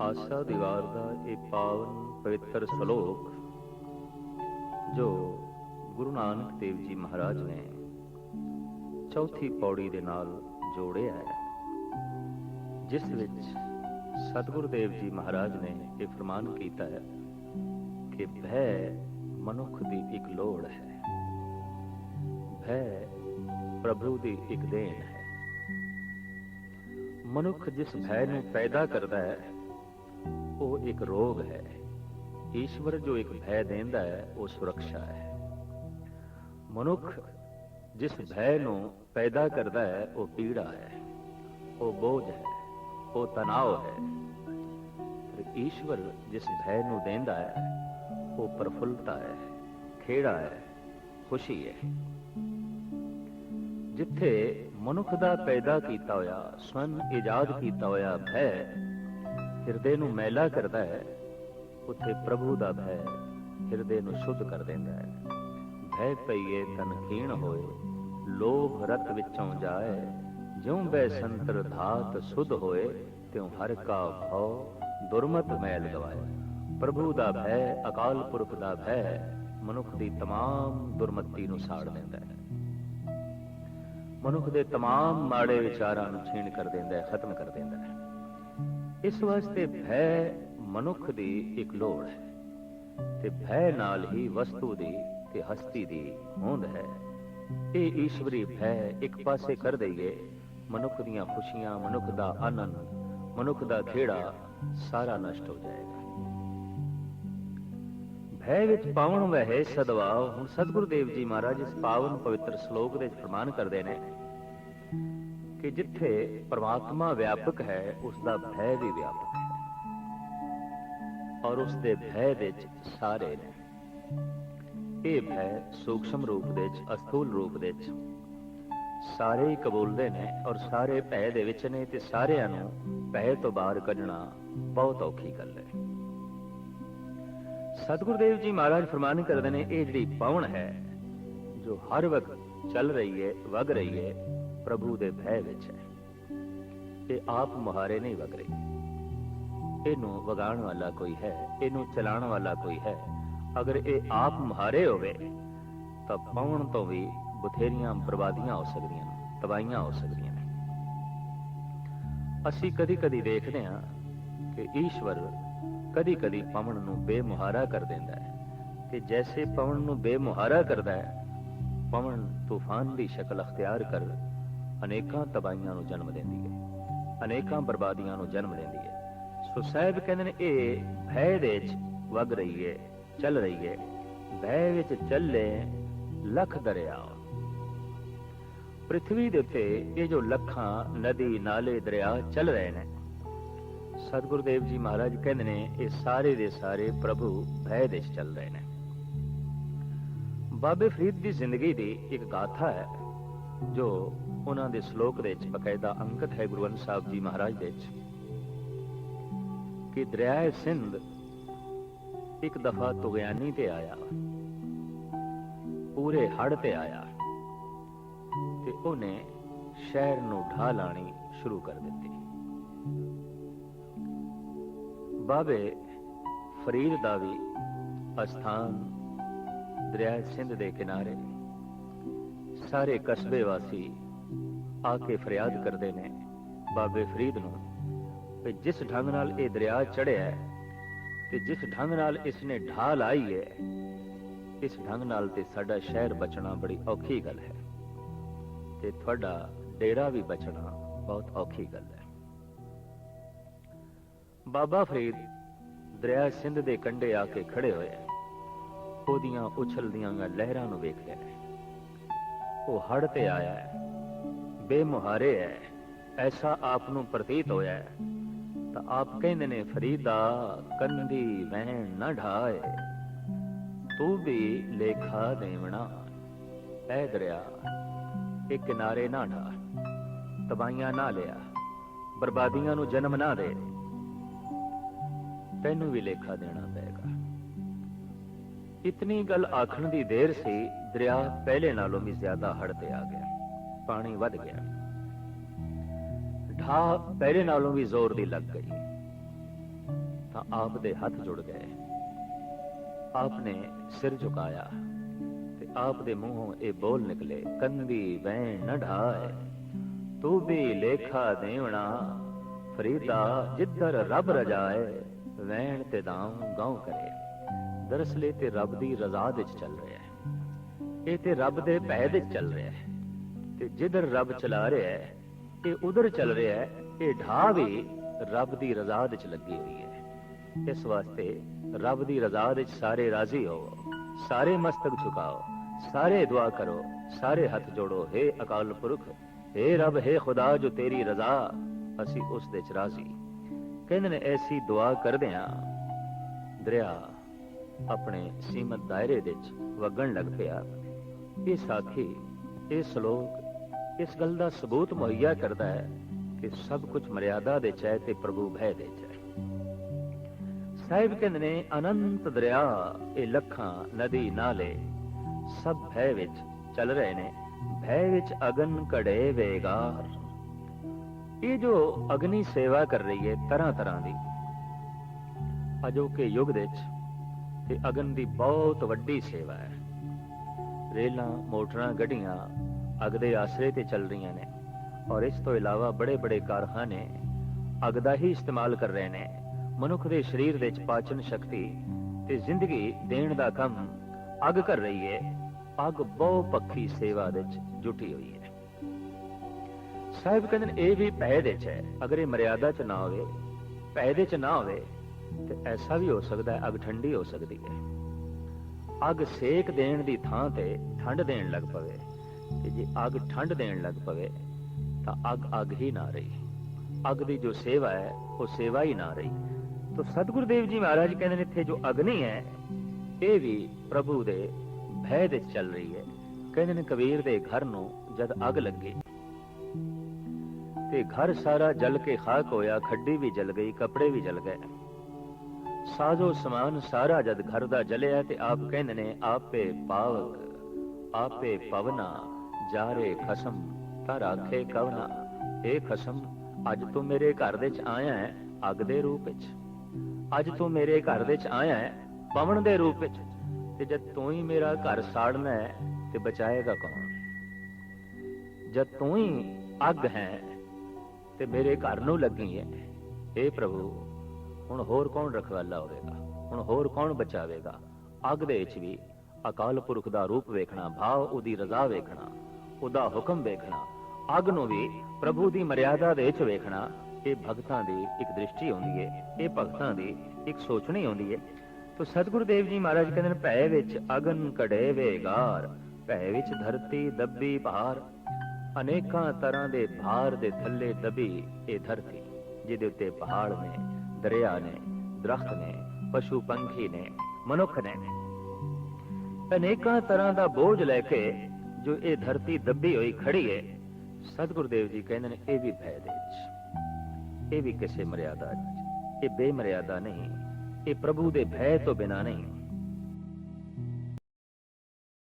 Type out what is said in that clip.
ਆਸਾ ਦੀਵਾਰ ਦਾ ਇਹ ਪਾਵਨ ਪਵਿੱਤਰ ਸ਼ਲੋਕ, ਜੋ ਗੁਰੂ ਨਾਨਕ ਦੇਵ ਜੀ ਮਹਾਰਾਜ ਨੇ ਚੌਥੀ ਪੌੜੀ ਦੇ ਨਾਲ ਜੋੜਿਆ ਹੈ, ਜਿਸ ਵਿੱਚ ਸਤਿਗੁਰ ਦੇਵ ਜੀ ਮਹਾਰਾਜ ਨੇ ਇਹ ਫਰਮਾਨ ਕੀਤਾ ਹੈ ਕਿ ਭੈ ਮਨੁੱਖ ਦੀ ਇੱਕ ਲੋੜ ਹੈ, ਭੈ ਪ੍ਰਭੂ ਦੀ ਇੱਕ ਦੇਣ ਹੈ। ਮਨੁੱਖ ਜਿਸ ਭੈ ਨੂੰ ਪੈਦਾ ਕਰਦਾ ਹੈ ਉਹ ਇੱਕ ਰੋਗ ਹੈ। ਈਸ਼ਵਰ ਜੋ ਇੱਕ ਭੈ ਦਿੰਦਾ ਹੈ, ਉਹ ਸੁਰੱਖਿਆ ਹੈ। ਮਨੁੱਖ ਜਿਸ ਭੈ ਨੂੰ ਪੈਦਾ ਕਰਦਾ ਹੈ, ਉਹ ਪੀੜਾ ਹੈ। ਉਹ ਬੋਝ ਹੈ, ਉਹ ਤਣਾਅ ਹੈ। ਤੇ ਈਸ਼ਵਰ ਜਿਸ ਭੈ ਨੂੰ ਦਿੰਦਾ ਹੈ, ਉਹ ਪ੍ਰਫੁੱਲਤਾ ਹੈ, ਖੇੜਾ ਹੈ, ਖੁਸ਼ੀ ਹੈ। ਜਿੱਥੇ ਮਨੁੱਖ ਦਾ ਪੈਦਾ ਕੀਤਾ ਹੋਇਆ ਸਵਨ ਇਜਾਦ ਕੀਤਾ ਹੋਇਆ ਭੈ ਹਿਰਦੇ ਨੂੰ ਮੈਲਾ ਕਰਦਾ ਹੈ, ਉੱਥੇ ਪ੍ਰਭੂ ਦਾ ਭੈ ਹਿਰਦੇ ਨੂੰ ਸ਼ੁੱਧ ਕਰ ਦਿੰਦਾ ਹੈ। ਭੈ ਪਈਏ ਤਨ ਖੀਣ ਹੋਏ, ਲੋਭ ਰਤ ਵਿੱਚੋਂ ਜਾਏ। ਜਿਉਂ ਬੈ ਸੰਤਰ ਧਾਤ ਸੁਧ ਹੋਏ, ਤਿਉ ਹਰ ਕਾ ਭਉ ਦੁਰਮਤ ਮੈਲ ਗਵਾਏ। ਪ੍ਰਭੂ ਦਾ ਭੈ, ਅਕਾਲ ਪੁਰਖ ਦਾ ਭੈ, ਮਨੁੱਖ ਦੀ ਤਮਾਮ ਦੁਰਮਤੀ ਨੂੰ ਸਾੜ ਦਿੰਦਾ ਹੈ। ਮਨੁੱਖ ਦੇ ਤਮਾਮ ਮਾੜੇ ਵਿਚਾਰਾਂ ਨੂੰ ਛੀਣ ਕਰ ਦਿੰਦਾ ਹੈ, ਖਤਮ ਕਰ ਦਿੰਦਾ ਹੈ। ਇਸ ਵਾਸਤੇ ਭੈ ਮਨੁੱਖ ਦੀ ਇੱਕ ਲੋੜ ਹੈ ਤੇ ਭੈ ਨਾਲ ਹੀ ਵਸਤੂ ਦੀ ਤੇ ਹਸਤੀ ਦੀ ਹੋਂਦ ਹੈ। ਇਹ ਈਸ਼ਵਰੀ ਭੈ ਇੱਕ ਪਾਸੇ ਕਰ ਦਈਏ, ਮਨੁੱਖ ਦੀਆਂ ਖੁਸ਼ੀਆਂ, ਮਨੁੱਖ ਦਾ ਆਨੰਦ, ਮਨੁੱਖ ਦਾ ਖੇੜਾ ਸਾਰਾ ਨਸ਼ਟ ਹੋ ਜਾਏਗਾ। ਭੈ ਵਿੱਚ ਪਾਵਨ ਵਹਿ ਸਦਵਾਵ ਹੁਣ ਸਤਿਗੁਰੂ ਦੇਵ ਜੀ ਮਹਾਰਾਜ ਇਸ ਪਾਵਨ ਪਵਿੱਤਰ ਸ਼ਲੋਕ ਦੇ ਵਿੱਚ ਫਰਮਾਨ ਕਰਦੇ ਨੇ। ਕਿ ਜਿੱਥੇ ਪ੍ਰਮਾਤਮਾ ਵਿਆਪਕ ਹੈ ਉਸ ਦਾ ਭੈ ਵੀ ਵਿਆਪਕ ਹੈ। ਔਰ ਉਸ ਦੇ ਭੈ ਵਿੱਚ ਸਾਰੇ ਨੇ। ਇਹ ਭੈ ਸੂਖਸ਼ਮ ਰੂਪ ਵਿੱਚ, ਅਸਥੂਲ ਰੂਪ ਵਿੱਚ। ਸਾਰੇ ਹੀ ਕਬੂਲਦੇ ਨੇ ਔਰ ਸਾਰੇ ਭੈ ਦੇ ਵਿੱਚ ਨੇ ਤੇ ਸਾਰਿਆਂ ਨੂੰ ਭੈ ਤੋਂ ਬਾਹਰ ਕੱਢਣਾ ਬਹੁਤ ਔਖੀ ਗੱਲ ਹੈ। ਸਤਿਗੁਰੂ ਦੇਵ ਜੀ ਮਹਾਰਾਜ ਫਰਮਾਨ ਕਰਦੇ ਨੇ, ਇਹ ਜਿਹੜੀ ਪਵਨ ਹੈ, ਜੋ ਹਰ ਵਕਤ ਚੱਲ ਰਹੀ ਹੈ, ਵਗ ਰਹੀ ਹੈ ਪ੍ਰਭੂ ਦੇ ਭੈ ਵਿੱਚ ਹੈ। ਇਹ ਆਪ ਮੁਹਾਰੇ ਨਹੀਂ ਵਗ ਰਹੀ ਇਹਨੂੰ ਵਗਾਉਣ ਵਾਲਾ ਕੋਈ ਹੈ, ਇਹਨੂੰ ਚਲਾਉਣ ਵਾਲਾ ਕੋਈ ਹੈ। ਅਗਰ ਇਹ ਆਪ ਮੁਹਾਰੇ ਹੋਵੇ, ਤਾਂ ਪਵਨ ਤੋਂ ਵੀ ਬਥੇਰੀਆਂ ਬਰਬਾਦੀਆਂ ਹੋ ਸਕਦੀਆਂ ਨੇ, ਤਬਾਹੀਆਂ ਹੋ ਸਕਦੀਆਂ ਨੇ। ਅਸੀਂ ਕਦੀ-ਕਦੀ ਦੇਖਦੇ ਹਾਂ ਕਿ ਈਸ਼ਵਰ ਕਦੀ-ਕਦੀ ਪਵਨ ਨੂੰ ਬੇਮੁਹਾਰਾ ਕਰ ਦਿੰਦਾ ਹੈ। ਤੇ ਜੈਸੇ ਪਵਨ ਨੂੰ ਬੇਮੁਹਾਰਾ ਕਰਦਾ ਹੈ, ਪਵਨ ਤੂਫਾਨ ਦੀ ਸ਼ਕਲ ਅਖਤਿਆਰ ਕਰ ਅਨੇਕਾਂ ਤਬਾਹੀਆਂ ਨੂੰ ਜਨਮ ਦਿੰਦੀ ਹੈ। ਅਨੇਕਾਂ ਬਰਬਾਦੀਆਂ ਨੂੰ ਜਨਮ ਦਿੰਦੀ ਹੈ। ਸੋ ਸਾਹਿਬ ਕਹਿੰਦੇ ਨੇ, ਇਹ ਭੈ ਦੇ ਵਿੱਚ ਵਗ ਰਹੀ ਹੈ, ਚੱਲ ਰਹੀ ਹੈ। ਭੈ ਵਿੱਚ ਚੱਲੇ ਲੱਖ ਦਰਿਆ। ਪ੍ਰithvi ਦੇ ਉੱਤੇ ਇਹ ਜੋ ਲੱਖਾਂ ਨਦੀ ਨਾਲੇ ਦਰਿਆ ਚੱਲ ਰਹੇ ਨੇ, ਸਤਿਗੁਰੂ ਦੇਵ ਜੀ ਮਹਾਰਾਜ ਕਹਿੰਦੇ ਨੇ, ਇਹ ਸਾਰੇ ਦੇ ਸਾਰੇ ਪ੍ਰਭੂ ਭੈ ਦੇ ਵਿੱਚ ਚੱਲ ਰਹੇ ਨੇ। ਬਾਬੇ ਫਰੀਦ ਦੀ ਜ਼ਿੰਦਗੀ ਦੀ ਇੱਕ ਗਾਥਾ ਹੈ। ਜੋ ਉਹਨਾਂ ਦੇ ਸ਼ਲੋਕ ਦੇ ਵਿੱਚ ਬਕਾਇਦਾ ਅੰਕਿਤ ਹੈ ਗੁਰੂ ਗ੍ਰੰਥ ਸਾਹਿਬ ਜੀ ਮਹਾਰਾਜ ਦੇ ਵਿੱਚ, ਕਿ ਦਰਿਆ ਸਿੰਧ ਇੱਕ ਦਫਾ ਤੁਗਿਆਨੀ ਤੇ ਆਇਆ, ਪੂਰੇ ਹੜ ਤੇ ਆਇਆ ਤੇ ਉਹਨੇ ਸ਼ਹਿਰ ਨੂੰ ਢਾ ਲਾਣੀ ਸ਼ੁਰੂ ਕਰ ਦਿੱਤੀ। ਬਾਬੇ ਫਰੀਦ ਦਾ ਵੀ ਅਸਥਾਨ ਦਰਿਆ ਸਿੰਧ ਦੇ ਕਿਨਾਰੇ ਸਾਰੇ ਕਸਬੇ ਵਾਸੀ ਆ ਕੇ ਫਰਿਆਦ ਕਰਦੇ ਨੇ ਬਾਬੇ ਫਰੀਦ ਨੂੰ ਕਿ ਜਿਸ ਢੰਗ ਨਾਲ ਇਹ ਦਰਿਆ ਚੜਿਆ ਤੇ ਜਿਸ ਢੰਗ ਨਾਲ ਇਸ ਨੇ ਢਾਹ ਲਾਈ ਹੈ, ਇਸ ਢੰਗ ਨਾਲ ਤੇ ਸਾਡਾ ਸ਼ਹਿਰ ਬਚਣਾ ਬੜੀ ਔਖੀ ਗੱਲ ਹੈ ਤੇ ਤੁਹਾਡਾ ਡੇਰਾ ਵੀ ਬਚਣਾ ਬਹੁਤ ਔਖੀ ਗੱਲ ਹੈ। ਬਾਬਾ ਫਰੀਦ ਦਰਿਆ ਸਿੰਧ ਦੇ ਕੰਢੇ ਆ ਕੇ ਖੜੇ ਹੋਏ ਉਹਦੀਆਂ ਉਛਲਦੀਆਂ ਲਹਿਰਾਂ ਨੂੰ ਵੇਖ ਰਿਹਾ ਹੈ। ਉਹ ਹੜ ਤੇ ਆਇਆ ਹੈ। ਬੇਮੁਹਾਰੇ ਹੈ। ਐਸਾ ਆਪ ਨੂੰ ਪ੍ਰਤੀਤ ਹੋਇਆ ਹੈ। ਤਾਂ ਆਪ ਕਹਿੰਦੇ ਨੇ, ਫਰੀਦਾ ਕੰਦੀ ਵਹਿਣ ਨਾ ਢਾਏ। ਤੂੰ ਵੀ ਲੇਖਾ ਦੇਵਣਾ। ਐ ਦਰਿਆ, ਇਹ ਕਿਨਾਰੇ ਨਾ ਢਾ। ਤਬਾਈਆਂ ਨਾ ਲਿਆ। ਬਰਬਾਦੀਆਂ ਨੂੰ ਜਨਮ ਨਾ ਦੇ। ਤੈਨੂੰ ਵੀ ਲੇਖਾ ਦੇਣਾ ਪਏਗਾ। ਇਤਨੀ ਗੱਲ ਆਖਣ ਦੀ ਦੇਰ ਸੀ, ਦਰਿਆ ਪਹਿਲੇ ਨਾਲੋਂ ਵੀ ਜ਼ਿਆਦਾ ਹੜ ਤੇ ਆ ਗਿਆ। ਪਾਣੀ ਵੱਧ ਗਿਆ। ਢਾ ਪਹਿਲੇ ਨਾਲੋਂ ਵੀ ਜ਼ੋਰ ਦੀ ਲੱਗ ਗਈ। ਤਾਂ ਆਪ ਦੇ ਹੱਥ ਜੁੜ ਗਏ। ਆਪ ਨੇ ਸਿਰ ਝੁਕਾਇਆ ਤੇ ਆਪ ਦੇ ਮੂੰਹੋਂ ਇਹ ਬੋਲ ਨਿਕਲੇ, ਕੰਦੀ ਵੈਣ ਨਾ ਢਾਏ ਤੂੰ ਵੀ ਲੇਖਾ ਦੇਵਣਾ, ਫਰੀਦਾ ਜਿੱਧਰ ਰੱਬ ਰਜਾਏ, ਵੈਣ ਤੇ ਦਾਮ ਗਾਉ ਕਰੇ। ਦਰਅਸਲ ਇਹ ਤੇ ਰੱਬ ਦੀ ਰਜ਼ਾ ਵਿੱਚ ਚੱਲ ਰਿਹਾ ਹੈ ਇਹ ਤੇ ਰੱਬ ਦੇ ਭੈ ਵਿੱਚ ਚੱਲ ਰਿਹਾ ਹੈ ਤੇ ਜਿੱਧਰ ਰੱਬ ਚਲਾ ਰਿਹਾ ਹੈ ਇਹ ਉਧਰ ਚੱਲ ਰਿਹਾ ਹੈ ਇਹ ਢਾਹ ਵੀ ਰੱਬ ਦੀ ਰਜ਼ਾ ਵਿੱਚ ਲੱਗੀ ਹੋਈ ਹੈ ਇਸ ਵਾਸਤੇ ਰੱਬ ਦੀ ਰਜ਼ਾ ਵਿੱਚ ਸਾਰੇ ਰਾਜ਼ੀ ਹੋ ਸਾਰੇ ਮਸਤਕ ਝੁਕਾਓ ਸਾਰੇ ਦੁਆ ਕਰੋ ਸਾਰੇ ਹੱਥ ਜੋੜੋ हे ਅਕਾਲ ਪੁਰਖ हे ਰੱਬ हे ਖੁਦਾ ਜੋ ਤੇਰੀ ਰਜ਼ਾ ਅਸੀਂ ਉਸ ਦੇ ਚ ਰਾਜ਼ੀ ਕਹਿੰਦੇ ਨੇ ਐਸੀ ਦੁਆ ਕਰਦਿਆਂ ਦਰਿਆ ਆਪਣੇ ਸੀਮਤ ਦਾਇਰੇ ਵਿੱਚ ਵਗਣ ਲੱਗ ਪਿਆ। ਇਹ ਸਾਖੀ, ਇਹ ਸ਼ਲੋਕ, ਇਸ ਗੱਲ ਦਾ ਸਬੂਤ ਮੁਹੱਈਆ ਕਰਦਾ ਹੈ ਕਿ ਸਭ ਕੁਝ ਮਰਿਆਦਾ ਦੇ ਚ ਤੇ ਪ੍ਰਭੂ ਭੈ ਦੇ ਚ। ਸਾਹਿਬ ਕਹਿੰਦੇ ਨੇ, ਅਨੰਤ ਦਰਿਆ, ਇਹ ਲੱਖਾਂ ਨਦੀ ਨਾਲੇ, ਸਭ ਭੈ ਵਿੱਚ ਚੱਲ ਰਹੇ ਨੇ। ਭੈ ਵਿੱਚ ਅਗਨ ਕੜੇ ਵੇਗਾਰ। ਇਹ ਜੋ ਅਗਨੀ ਸੇਵਾ ਕਰ ਰਹੀ ਹੈ, ਤਰ੍ਹਾਂ ਤਰ੍ਹਾਂ ਦੀ। ਅਜੋਕੇ ਯੁੱਗ ਦੇ ਵਿੱਚ ਤੇ ਅਗਨ ਦੀ ਬਹੁਤ ਵੱਡੀ ਸੇਵਾ ਹੈ। ਰੇਲਾਂ, ਮੋਟਰਾਂ, ਗੱਡੀਆਂ ਅਗ ਦੇ ਆਸਰੇ ਤੇ ਚੱਲ ਰਹੀਆਂ ਨੇ ਔਰ ਇਸ ਤੋਂ ਇਲਾਵਾ ਬੜੇ ਬੜੇ ਕਾਰਖਾਨੇ ਅਗ ਦਾ ਹੀ ਇਸਤੇਮਾਲ ਕਰ ਰਹੇ ਨੇ। ਮਨੁੱਖ ਦੇ ਸਰੀਰ ਵਿੱਚ ਪਾਚਨ ਸ਼ਕਤੀ ਤੇ ਜ਼ਿੰਦਗੀ ਦੇਣ ਦਾ ਕੰਮ ਅਗ ਕਰ ਰਹੀ ਹੈ। ਅਗ ਬਹੁ ਪੱਖੀ ਸੇਵਾ ਵਿੱਚ ਜੁਟੀ ਹੋਈ ਹੈ। ਸਾਹਿਬ ਕਹਿੰਦੇ ਇਹ ਵੀ ਭੈ ਦੇ ਚ ਹੈ। ਅਗਰ ਇਹ ਮਰਿਆਦਾ ਚ ਨਾ ਹੋਵੇ ਭੈ ਦੇ ਚ ਨਾ ਹੋਵੇ ਤੇ ਐਸਾ ਵੀ ਹੋ ਸਕਦਾ ਹੈ, ਅਗ ਠੰਡੀ ਹੋ ਸਕਦੀ ਹੈ। ਅੱਗ ਸੇਕ ਦੇਣ ਦੀ ਥਾਂ ਤੇ ਠੰਡ ਦੇਣ ਲੱਗ ਪਵੇ ਤੇ ਜੇ ਅਗ ਠੰਡ ਦੇਣ ਲੱਗ ਪਵੇ, ਤਾਂ ਅੱਗ ਅੱਗ ਹੀ ਨਾ ਰਹੀ। ਅੱਗ ਦੀ ਜੋ ਸੇਵਾ ਹੈ, ਉਹ ਸੇਵਾ ਹੀ ਨਾ ਰਹੀ। ਤਾਂ ਸਤਿਗੁਰੂ ਦੇਵ ਜੀ ਮਹਾਰਾਜ ਕਹਿੰਦੇ ਨੇ, ਇੱਥੇ ਜੋ ਅਗਨੀ ਹੈ, ਇਹ ਵੀ ਪ੍ਰਭੂ ਦੇ ਭੈ ਦੇ ਚੱਲ ਰਹੀ ਹੈ। ਕਹਿੰਦੇ ਨੇ, ਕਬੀਰ ਦੇ ਘਰ ਨੂੰ ਜਦ ਅੱਗ ਲੱਗੀ, ਤੇ ਘਰ ਸਾਰਾ ਜਲ ਕੇ ਖਾਕ ਹੋਇਆ, ਖੱਡੀ ਵੀ ਜਲ ਗਈ, ਕੱਪੜੇ ਵੀ ਜਲ ਗਏ। ਸਾਜੋ ਸਮਾਨ ਸਾਰਾ ਜਦ ਘਰ ਦਾ ਜਲਿਆ ਤੇ ਆਪ ਕਹਿੰਦੇ ਨੇ ਆਪੇ ਪਾਵਕ, ਆਪੇ ਪਵਨਾ, ਜਾਰੇ ਖਸਮ ਤਾਂ ਰਾਖੇ ਕਵਨਾ। ਏ ਖਸਮ, ਅੱਜ ਤੂੰ ਮੇਰੇ ਘਰ ਦੇ ਚ ਆਇਆ ਹੈ, ਅੱਗ ਦੇ ਰੂਪ ਵਿੱਚ। ਅੱਜ ਤੂੰ ਮੇਰੇ ਘਰ ਦੇ ਚ ਆਇਆ ਹੈ, ਪਵਨ ਦੇ ਰੂਪ ਵਿੱਚ। ਤੇ ਜਦ ਤੂੰ ਹੀ ਮੇਰਾ ਘਰ ਸਾੜਨਾ ਹੈ, ਤੇ ਬਚਾਏਗਾ ਕੌਣ? ਜਦ ਤੂੰ ਹੀ ਅੱਗ ਹੈ, ਤੇ ਮੇਰੇ ਘਰ ਨੂੰ ਲੱਗੀ ਹੈ, ਏ ਪ੍ਰਭੂ ਹੁਣ ਹੋਰ ਕੌਣ ਰਖਵਾਲਾ ਹੋਵੇਗਾ? ਹੁਣ ਹੋਰ ਕੌਣ ਬਚਾਵੇਗਾ? ਅੱਗ ਦੇ ਵਿੱਚ ਵੀ ਅਕਾਲ ਪੁਰਖ ਦਾ ਰੂਪ ਵੇਖਣਾ, ਭਾਵ ਉਹਦੀ ਰਜ਼ਾ ਵੇਖਣਾ, ਉਹਦਾ ਹੁਕਮ ਵੇਖਣਾ, ਅੱਗ ਨੂੰ ਵੀ ਪ੍ਰਭੂ ਦੀ ਮਰਿਆਦਾ ਦੇ ਵਿੱਚ ਵੇਖਣਾ, ਇਹ ਭਗਤਾਂ ਦੀ ਇੱਕ ਦ੍ਰਿਸ਼ਟੀ ਹੁੰਦੀ ਹੈ ਇਹ ਭਗਤਾਂ ਦੀ ਇੱਕ ਸੋਚਣੀ ਹੁੰਦੀ ਹੈ ਤੋ ਸਤਿਗੁਰੂ ਦੇਵ ਜੀ ਮਹਾਰਾਜ ਕਹਿੰਦੇ ਨੇ, ਭੈ ਵਿੱਚ ਅਗਨ ਕੜੇ ਵੇਗਾਰ, ਭੈ ਵਿੱਚ ਧਰਤੀ ਦੱਬੀ ਭਾਰ, ਅਨੇਕਾਂ ਤਰ੍ਹਾਂ ਦੇ ਭਾਰ ਦੇ ਥੱਲੇ ਦਬੀ ਇਹ ਧਰਤੀ, ਜਿਹਦੇ ਉੱਤੇ ਪਹਾੜ ਨੇ। ਦਰਿਆ ਨੇ ਦਰਖਤ ਨੇ, ਪਸ਼ੂ ਪੰਖੀ ਨੇ, ਮਨੁੱਖ ਨੇ। ਅਨੇਕਾਂ ਤਰ੍ਹਾਂ ਦਾ ਬੋਝ ਲੈ ਕੇ ਜੋ ਇਹ ਧਰਤੀ ਦੱਬੀ ਹੋਈ ਖੜੀ ਹੈ ਸਤਿਗੁਰੂ ਦੇਵ ਜੀ ਕਹਿੰਦੇ ਨੇ, ਇਹ ਵੀ ਭੈ ਦੇ ਵਿੱਚ। ਇਹ ਵੀ ਕਿਸੇ ਮਰਿਆਦਾ ਇਹ ਬੇਮਰਿਆਦਾ ਨਹੀਂ, ਇਹ ਪ੍ਰਭੂ ਦੇ ਭੈ ਤੋਂ ਬਿਨਾ ਨਹੀਂ।